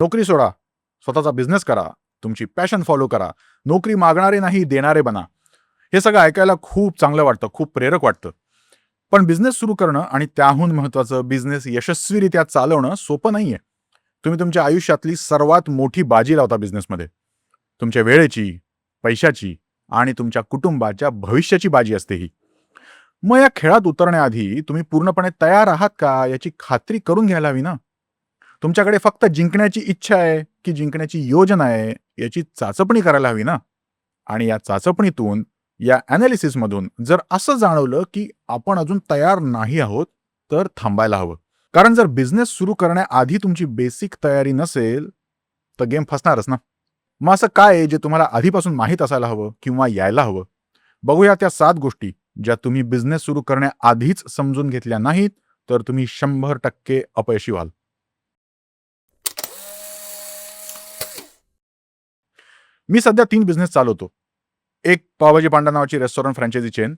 नोकरी सोडा. स्वतःचा बिझनेस करा. तुमची पॅशन फॉलो करा. नोकरी मागणारे नाही देणारे बना. हे सगळं ऐकायला खूप चांगलं वाटतं खूप प्रेरक वाटतं. पण बिझनेस सुरू करणं आणि त्याहून महत्त्वाचं बिझनेस यशस्वीरित्या चालवणं सोपं नाहीये. तुम्ही तुमच्या आयुष्यातली सर्वात मोठी बाजी लावता बिझनेसमध्ये तुमच्या वेळेची पैशाची आणि तुमच्या कुटुंबाच्या भविष्याची बाजी असते ही. मग या खेळात उतरण्याआधी तुम्ही पूर्णपणे तयार आहात का? याची खात्री करून घ्यायला हवी ना? तुमच्याकडे फक्त जिंकण्याची इच्छा आहे की जिंकण्याची योजना आहे याची चाचपणी करायला हवी ना? आणि या चाचपणीतून या अनालिसिसमधून जर असं जाणवलं की आपण अजून तयार नाही आहोत तर थांबायला हवं. कारण जर बिझनेस सुरू करण्याआधी तुमची बेसिक तयारी नसेल तर गेम फसणारच ना? मग असं काय आहे जे तुम्हाला आधीपासून माहीत असायला हवं किंवा यायला हवं? बघूया त्या सात गोष्टी ज्या तुम्ही बिझनेस सुरू करण्याआधीच समजून घेतल्या नाहीत तर तुम्ही शंभर टक्के अपयशी व्हाल. मी सध्या तीन बिझनेस चालवतो. एक पावभाजी पांडा नावाची रेस्टॉरंट फ्रँचायझी चेन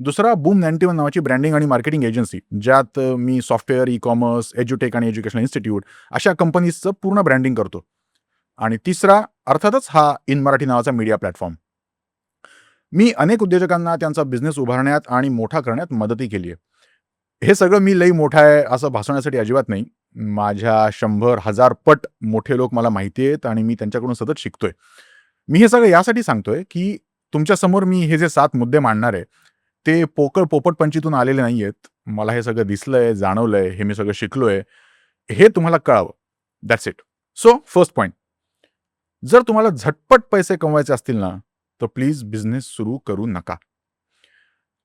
दुसरा बूम नाईन्टी वन नावाची ब्रँडिंग आणि मार्केटिंग एजन्सी ज्यात मी सॉफ्टवेअर ई कॉमर्स एज्युटेक आणि एज्युकेशनल इन्स्टिट्यूट अशा कंपनीजचं पूर्ण ब्रँडिंग करतो. आणि तिसरा अर्थातच हा इन मराठी नावाचा मीडिया प्लॅटफॉर्म मी अनेक उद्योजकांना त्यांचा बिझनेस उभारण्यात आणि मोठा करण्यात मदतही केली आहे हे सगळं मी लई मोठा आहे असं भासवण्यासाठी अजिबात नाही. माझ्या शंभर हजार पट मोठे लोक मला माहिती आहेत आणि मी त्यांच्याकडून सतत शिकतोय. मी हे सगळं यासाठी सांगतोय की तुमच्यासमोर मी हे जे सात मुद्दे मांडणार आहे ते पोकळ पोपटपंचीतून आलेले नाही आहेत मला हे सगळं दिसलंय जाणवलंय हे मी सगळं शिकलोय. हे तुम्हाला कळावं. That's it so first point जर तुम्हाला झटपट पैसे कमवायचे असतील ना तर प्लीज बिझनेस सुरू करू नका.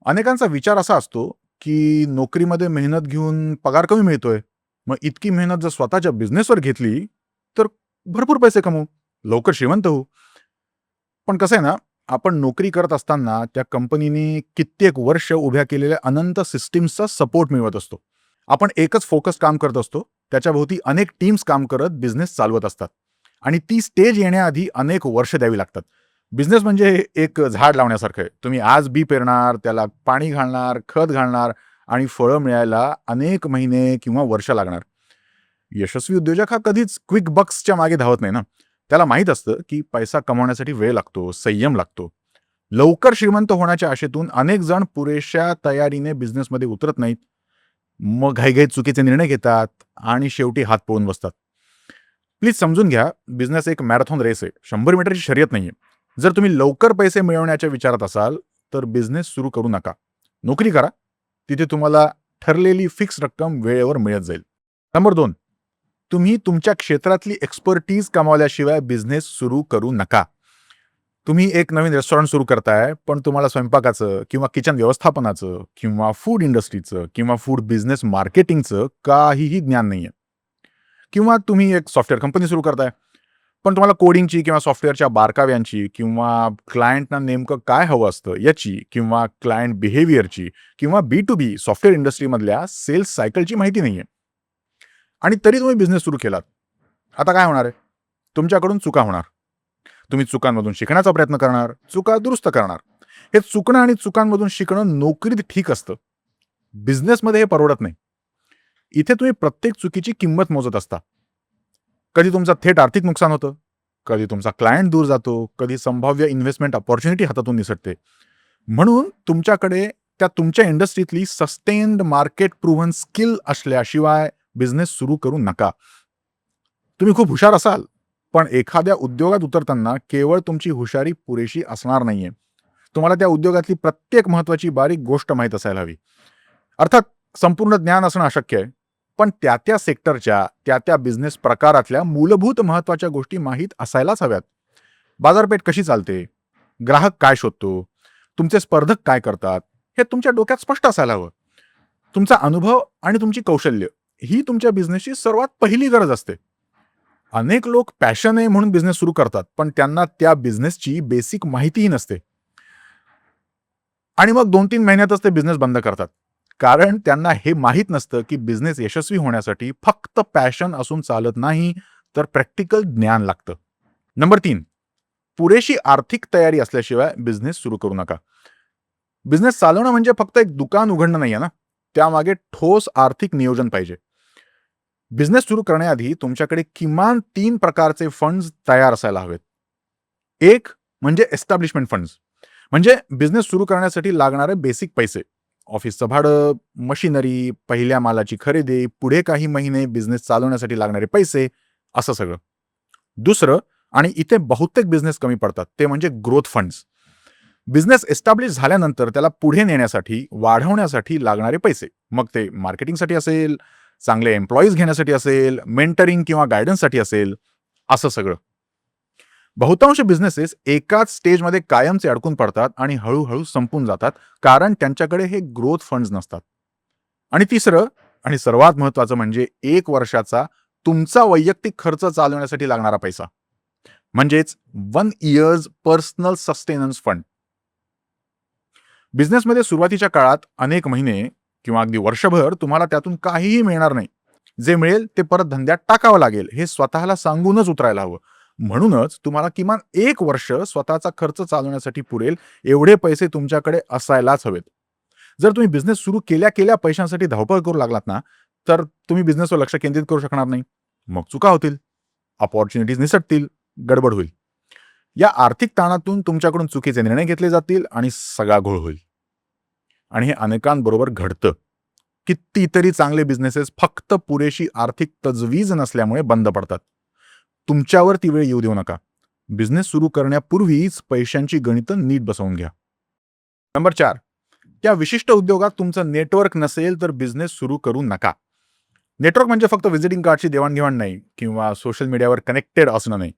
अनेकांचा विचार असा असतो की नोकरीमध्ये मेहनत घेऊन पगार कमी मिळतोय. मग इतकी मेहनत जर स्वतःच्या बिझनेसवर घेतली तर भरपूर पैसे कमवू. लवकर श्रीमंत होऊ. पण कसं आहे ना आपण नोकरी करत असताना त्या कंपनीने कित्येक वर्ष उभ्या केलेल्या अनंत सिस्टीम्सचा सपोर्ट मिळवत असतो. आपण एकच फोकस काम करत असतो. त्याच्याभोवती अनेक टीम्स काम करत बिझनेस चालवत असतात. आणि ती स्टेज येण्याआधी अनेक वर्ष द्यावी लागतात. बिझनेस म्हणजे एक झाड लावण्यासारखं आहे. तुम्ही आज बी पेरणार त्याला पाणी घालणार खत घालणार आणि फळं मिळायला अनेक महिने किंवा वर्ष लागणार. यशस्वी उद्योजक हा कधीच क्विक बक्सच्या मागे धावत नाही ना. त्याला माहीत असतं की पैसा कमावण्यासाठी वेळ लागतो संयम लागतो. लवकर श्रीमंत होण्याच्या आशेतून अनेक जण पुरेशा तयारीने बिझनेसमध्ये उतरत नाहीत. मग घाईघाईत चुकीचे निर्णय घेतात आणि शेवटी हात पळून बसतात. प्लीज समजून घ्या बिझनेस एक मॅरेथॉन रेस आहे. शंभर मीटरची शर्यत नाहीये. जर तुम्ही लवकर पैसे मिळवण्याच्या विचारात असाल तर बिझनेस सुरू करू नका. नोकरी करा. तिथे तुम्हाला ठरलेली फिक्स रक्कम वेळेवर मिळत जाईल. नंबर दोन तुम्ही तुमच्या क्षेत्रातली एक्सपर्टीज कमावल्याशिवाय बिझनेस सुरू करू नका. तुम्ही एक नवीन रेस्टॉरंट सुरू करताय पण तुम्हाला स्वयंपाकाचं किंवा किचन व्यवस्थापनाचं किंवा फूड इंडस्ट्रीचं किंवा फूड बिझनेस मार्केटिंगचं काहीही ज्ञान नाहीये. किंवा तुम्ही एक सॉफ्टवेअर कंपनी सुरू करताय पण तुम्हाला कोडिंगची किंवा सॉफ्टवेअरच्या बारकाव्यांची किंवा क्लायंटना नेमकं काय हवं असतं याची किंवा क्लायंट बिहेवियरची किंवा बी टू बी सॉफ्टवेअर इंडस्ट्रीमधल्या सेल्स सायकलची माहिती नाही आहे आणि तरी तुम्ही बिझनेस सुरू केलात. आता काय होणार आहे? तुमच्याकडून चुका होणार. तुम्ही चुकांमधून शिकण्याचा प्रयत्न करणार चुका दुरुस्त करणार. हे चुकणं आणि चुकांमधून शिकणं नोकरीत ठीक असतं. बिझनेसमध्ये हे परवडत नाही. इथे तुम्ही प्रत्येक चुकीची किंमत मोजत असता. कधी तुमचं थेट आर्थिक नुकसान होतं कधी तुमचा क्लायंट दूर जातो कधी संभाव्य इन्व्हेस्टमेंट अपॉर्च्युनिटी हातातून निसटते. म्हणून तुमच्याकडे त्या तुमच्या इंडस्ट्रीतली सस्टेन्ड मार्केट प्रूव्हन स्किल असल्याशिवाय बिझनेस सुरू करू नका. तुम्ही खूप हुशार असाल पण एखाद्या उद्योगात उतरताना केवळ तुमची हुशारी पुरेशी असणार नाहीये. तुम्हाला त्या उद्योगातली प्रत्येक महत्वाची बारीक गोष्ट माहीत असायला हवी. अर्थात संपूर्ण ज्ञान असणं अशक्य आहे. पण त्या त्या सेक्टरच्या त्या त्या बिझनेस प्रकारातल्या मूलभूत महत्त्वाच्या गोष्टी माहीत असायलाच हव्यात. बाजारपेठ कशी चालते? ग्राहक काय शोधतो? तुमचे स्पर्धक काय करतात? हे तुमच्या डोक्यात स्पष्ट असायला हवं. तुमचा अनुभव आणि तुमची कौशल्य ही तुमच्या बिझनेसची सर्वात पहिली गरज असते. अनेक लोक पॅशन आहे म्हणून बिझनेस सुरू करतात पण त्यांना त्या बिझनेसची बेसिक माहितीही नसते. आणि मग दोन तीन महिन्यातच ते बिझनेस बंद करतात. कारण त्यांना हे माहीत नसतं की बिझनेस यशस्वी होण्यासाठी फक्त पॅशन असून चालत नाही तर प्रॅक्टिकल ज्ञान लागतं. नंबर तीन पुरेशी आर्थिक तयारी असल्याशिवाय बिझनेस सुरू करू नका. बिझनेस चालवणं म्हणजे फक्त एक दुकान उघडणं नाही आहे ना? त्यामागे ठोस आर्थिक नियोजन पाहिजे. बिझनेस सुरू करण्याआधी तुमच्याकडे किमान तीन प्रकारचे फंड्स तयार असायला हवेत. एक म्हणजे एस्टॅब्लिशमेंट फंड्स म्हणजे बिझनेस सुरू करण्यासाठी लागणारे बेसिक पैसे. ऑफिसचं भाडं मशिनरी पहिल्या मालाची खरेदी पुढे काही महिने बिझनेस चालवण्यासाठी लागणारे पैसे असं सगळं. दुसरं आणि इथे बहुतेक बिझनेस कमी पडतात ते म्हणजे ग्रोथ फंड्स बिझनेस एस्टॅब्लिश झाल्यानंतर त्याला पुढे नेण्यासाठी वाढवण्यासाठी लागणारे पैसे. मग ते मार्केटिंगसाठी असेल चांगले एम्प्लॉईज घेण्यासाठी असेल मेंटरिंग किंवा गायडन्ससाठी असेल असं सगळं. बहुतांश बिझनेसेस एकाच स्टेजमध्ये कायमचे अडकून पडतात आणि हळूहळू संपून जातात कारण त्यांच्याकडे हे ग्रोथ फंड्स नसतात. आणि तिसरं आणि सर्वात महत्वाचं म्हणजे एक वर्षाचा तुमचा वैयक्तिक खर्च चालवण्यासाठी लागणारा पैसा. म्हणजेच one years personal sustenance fund बिझनेसमध्ये सुरुवातीच्या काळात अनेक महिने किंवा अगदी वर्षभर तुम्हाला त्यातून काहीही मिळणार नाही. जे मिळेल ते परत धंद्यात टाकावं लागेल हे स्वतःला सांगूनच उतरायला हवं. म्हणूनच तुम्हाला किमान एक वर्ष स्वतःचा खर्च चालवण्यासाठी पुरेल एवढे पैसे तुमच्याकडे असायलाच हवेत. जर तुम्ही बिझनेस सुरू केल्या केल्या पैशांसाठी धावपळ करू लागलात ना तर तुम्ही बिझनेसवर लक्ष केंद्रित करू शकणार नाही. मग चुका होतील अपॉर्च्युनिटीज निसटतील गडबड होईल. या आर्थिक ताणातून तुमच्याकडून चुकीचे निर्णय घेतले जातील आणि सगळा घोळ होईल. आणि हे अनेकांबरोबर घडतं. कितीतरी चांगले बिझनेसेस फक्त पुरेशी आर्थिक तजवीज नसल्यामुळे बंद पडतात. तुमच्यावर ती वेळ येऊ देऊ नका. बिझनेस सुरू करण्यापूर्वीच पैशांची गणितं नीट बसवून घ्या. नंबर चार. त्या विशिष्ट उद्योगात तुमचं नेटवर्क नसेल तर बिझनेस सुरू करू नका. नेटवर्क म्हणजे फक्त व्हिजिटिंग कार्डची देवाणघेवाण नाही किंवा सोशल मीडियावर कनेक्टेड असणं नाही.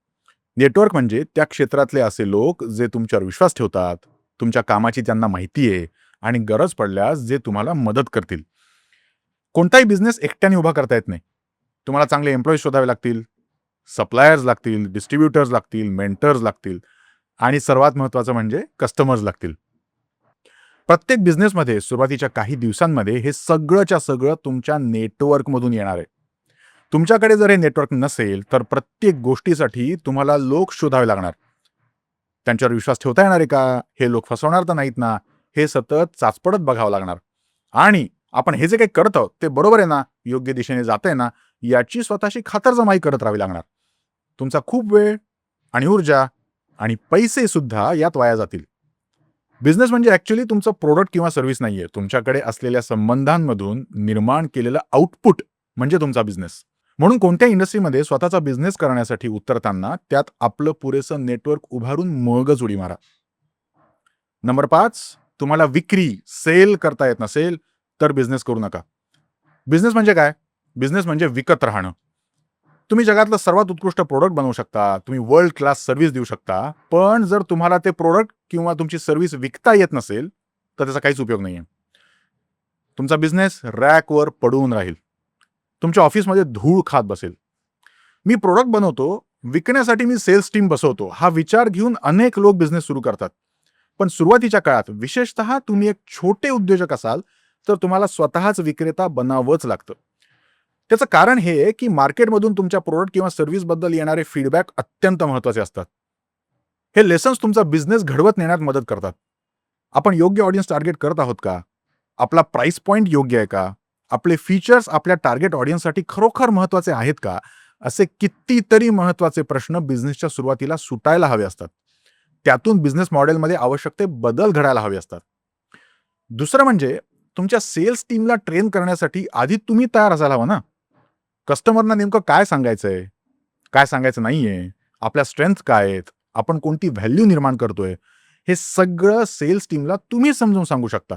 नेटवर्क म्हणजे त्या क्षेत्रातले असे लोक जे तुमच्यावर विश्वास ठेवतात तुमच्या कामाची त्यांना माहिती आहे आणि गरज पडल्यास जे तुम्हाला मदत करतील. कोणताही बिझनेस एकट्याने उभा करता येत नाही. तुम्हाला चांगले एम्प्लॉईज शोधावे लागतील सप्लायर्स लागतील डिस्ट्रीब्युटर्स लागतील मेंटर्स लागतील आणि सर्वात महत्त्वाचं म्हणजे कस्टमर्स लागतील. प्रत्येक बिझनेसमध्ये सुरुवातीच्या काही दिवसांमध्ये हे सगळंच्या सगळं तुमच्या नेटवर्कमधून येणार आहे. तुमच्याकडे जर हे नेटवर्क नसेल तर प्रत्येक गोष्टीसाठी तुम्हाला लोक शोधावे लागणार. त्यांच्यावर विश्वास ठेवता येणार आहे का? हे लोक फसवणार तर नाहीत ना? हे सतत चाचपडत बघावं लागणार. आणि आपण हे जे काही करत आहोत ते बरोबर आहे ना? योग्य दिशेने जात आहे ना? याची स्वतःशी खातरजमाई करत राहावी लागणार. तुमचा खूप वेळ आणि ऊर्जा आणि पैसे सुद्धा यात वाया जातील. बिझनेस म्हणजे ऍक्च्युली तुमचं प्रोडक्ट किंवा सर्व्हिस नाहीये. तुमच्याकडे असलेल्या संबंधांमधून निर्माण केलेलं आउटपुट म्हणजे तुमचा बिझनेस म्हणून कोणत्या इंडस्ट्रीमध्ये स्वतःचा बिझनेस करण्यासाठी उतरताना त्यात आपलं पुरेसं नेटवर्क उभारून मगच उडी मारा. नंबर पाच तुम्हाला विक्री सेल करता येत नसेल तर बिझनेस करू नका. बिझनेस म्हणजे काय? बिझनेस म्हणजे विकत राहणं. तुम्ही जगातलं सर्वात उत्कृष्ट प्रोडक्ट बनवू शकता. तुम्ही वर्ल्ड क्लास सर्व्हिस देऊ शकता. पण जर तुम्हाला ते प्रोडक्ट किंवा तुमची सर्व्हिस विकता येत नसेल तर त्याचा काहीच उपयोग नाही आहे तुमचा बिझनेस रॅकवर पडून राहील. तुमच्या ऑफिसमध्ये धूळ खात बसेल. मी प्रोडक्ट बनवतो विकण्यासाठी मी सेल्स टीम बसवतो. हा विचार घेऊन अनेक लोक बिझनेस सुरू करतात. पण सुरुवातीच्या काळात विशेषतः तुम्ही एक छोटे उद्योजक असाल तर तुम्हाला स्वतःच विक्रेता बनावंच लागतं. त्याचं कारण हे आहे की मार्केटमधून तुमच्या प्रोडक्ट किंवा सर्व्हिसबद्दल येणारे फीडबॅक अत्यंत महत्त्वाचे असतात. हे लेसन्स तुमचा बिझनेस घडवत नेण्यात मदत करतात. आपण योग्य ऑडियन्स टार्गेट करत आहोत का? आपला प्राईस पॉईंट योग्य आहे का? आपले फीचर्स आपल्या टार्गेट ऑडियन्ससाठी खरोखर महत्त्वाचे आहेत का? असे कितीतरी महत्त्वाचे प्रश्न बिझनेसच्या सुरुवातीला सुटायला हवे असतात. त्यातून बिझनेस मॉडेलमध्ये आवश्यक ते बदल घडायला हवे असतात. दुसरं म्हणजे तुमच्या सेल्स टीमला ट्रेन करण्यासाठी आधी तुम्ही तयार असायला हवं ना? कस्टमरना नेमकं काय सांगायचंय? काय सांगायचं नाहीये? आपल्या स्ट्रेंथ काय आहेत? आपण कोणती व्हॅल्यू निर्माण करतोय? हे सगळं सेल्स टीमला तुम्ही समजून सांगू शकता.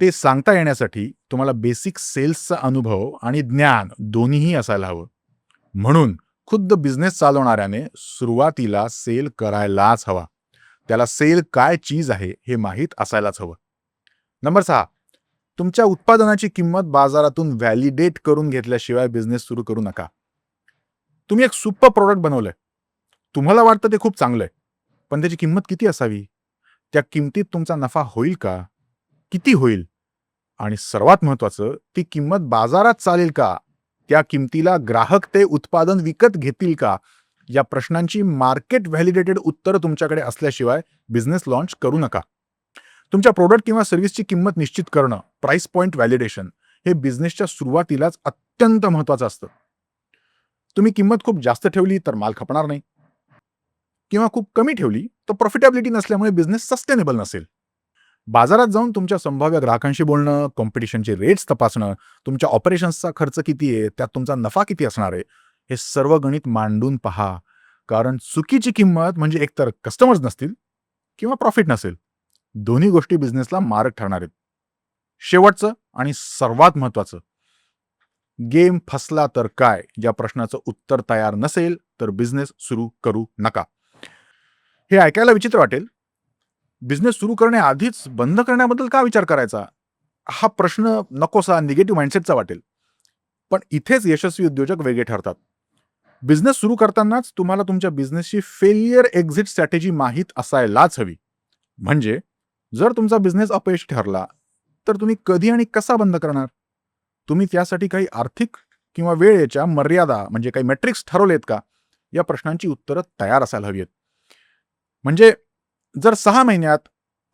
ते सांगता येण्यासाठी तुम्हाला बेसिक सेल्सचा अनुभव आणि ज्ञान दोन्हीही असायला हवं. म्हणून खुद्द बिझनेस चालवणाऱ्याने सुरुवातीला सेल करायलाच हवा. त्याला सेल काय चीज आहे हे माहीत असायलाच हवं. नंबर सहा तुमच्या उत्पादनाची किंमत बाजारातून व्हॅलिडेट करून घेतल्याशिवाय बिझनेस सुरू करू नका. तुम्ही एक सुपर प्रोडक्ट बनवलंय. तुम्हाला वाटतं ते खूप चांगलं आहे पण त्याची किंमत किती असावी? त्या किमतीत तुमचा नफा होईल का? किती होईल? आणि सर्वात महत्वाचं ती किंमत बाजारात चालेल का? त्या किमतीला ग्राहक ते उत्पादन विकत घेतील का? या प्रश्नांची मार्केट व्हॅलिडेटेड उत्तरं तुमच्याकडे असल्याशिवाय बिझनेस लॉन्च करू नका. तुमच्या प्रोडक्ट किंवा सर्व्हिसची किंमत निश्चित करणं प्राइस पॉईंट व्हॅलिडेशन हे बिझनेसच्या सुरुवातीलाच अत्यंत महत्वाचं असतं. तुम्ही किंमत खूप जास्त ठेवली तर माल खपणार नाही. किंवा खूप कमी ठेवली तर प्रॉफिटेबिलिटी नसल्यामुळे बिझनेस सस्टेनेबल नसेल. बाजारात जाऊन तुमच्या संभाव्य ग्राहकांशी बोलणं कॉम्पिटिशनचे रेट्स तपासणं तुमच्या ऑपरेशन्सचा खर्च किती आहे त्यात तुमचा नफा किती असणार आहे हे सर्व गणित मांडून पहा. कारण चुकीची किंमत म्हणजे एकतर कस्टमर्स नसतील किंवा प्रॉफिट नसेल. दोन्ही गोष्टी बिझनेसला मारक ठरणार आहेत. शेवटचं आणि सर्वात महत्वाचं गेम फसला तर काय? या प्रश्नाचं उत्तर तयार नसेल तर बिझनेस सुरू करू नका. हे ऐकायला विचित्र वाटेल. बिझनेस सुरू करण्याआधीच बंद करण्याबद्दल का विचार करायचा? हा प्रश्न नकोसा निगेटिव्ह माइंडसेटचा वाटेल. पण इथेच यशस्वी उद्योजक वेगळे ठरतात. बिझनेस सुरू करतानाच तुम्हाला तुमच्या बिझनेसची फेलियर एक्झिट स्ट्रॅटेजी माहीत असायलाच हवी. म्हणजे जर तुमचा बिझनेस अपयश ठरला तर तुम्ही कधी आणि कसा बंद करणार? तुम्ही त्यासाठी काही आर्थिक किंवा वेळेच्या मर्यादा म्हणजे काही मॅट्रिक्स ठरवलेत का? या प्रश्नांची उत्तरं तयार असायला हवी आहेत म्हणजे जर सहा महिन्यात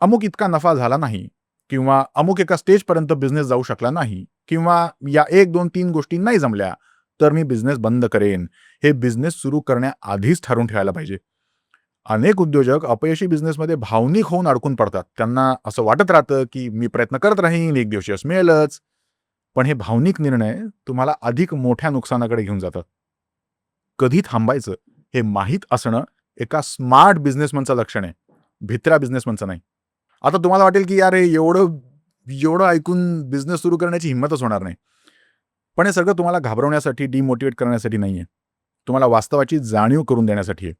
अमुक इतका नफा झाला नाही किंवा अमुक एका स्टेजपर्यंत बिझनेस जाऊ शकला नाही किंवा या एक दोन तीन गोष्टी नाही जमल्या तर मी बिझनेस बंद करेन. हे बिझनेस सुरू करण्याआधीच ठरवून ठेवायला पाहिजे. अनेक उद्योजक अपयशी बिझनेसमध्ये भावनिक होऊन अडकून पडतात. त्यांना असं वाटत राहतं की मी प्रयत्न करत राहीन एक दिवशी यश मिळेलच. पण हे भावनिक निर्णय तुम्हाला अधिक मोठ्या नुकसानाकडे घेऊन जातात. कधी थांबायचं हे माहीत असणं एका स्मार्ट बिझनेसमनचं लक्षण आहे. भित्र्या बिझनेसमनचं नाही. आता तुम्हाला वाटेल की यार हे एवढं एवढं ऐकून बिझनेस सुरू करण्याची हिंमतच होणार नाही. पण हे सगळं तुम्हाला घाबरवण्यासाठी डिमोटिवेट करण्यासाठी नाही आहे तुम्हाला वास्तवाची जाणीव करून देण्यासाठी आहे.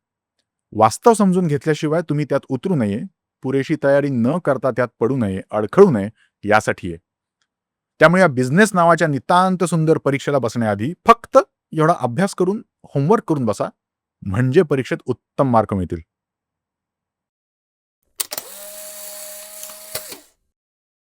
वास्तव समजून घेतल्याशिवाय तुम्ही त्यात उतरू नये. पुरेशी तयारी न करता त्यात पडू नये अडखळू नये यासाठी आहे. त्यामुळे या बिझनेस नावाच्या नितांत सुंदर परीक्षेला बसण्याआधी फक्त एवढा अभ्यास करून होमवर्क करून बसा. म्हणजे परीक्षेत उत्तम मार्क मिळतील.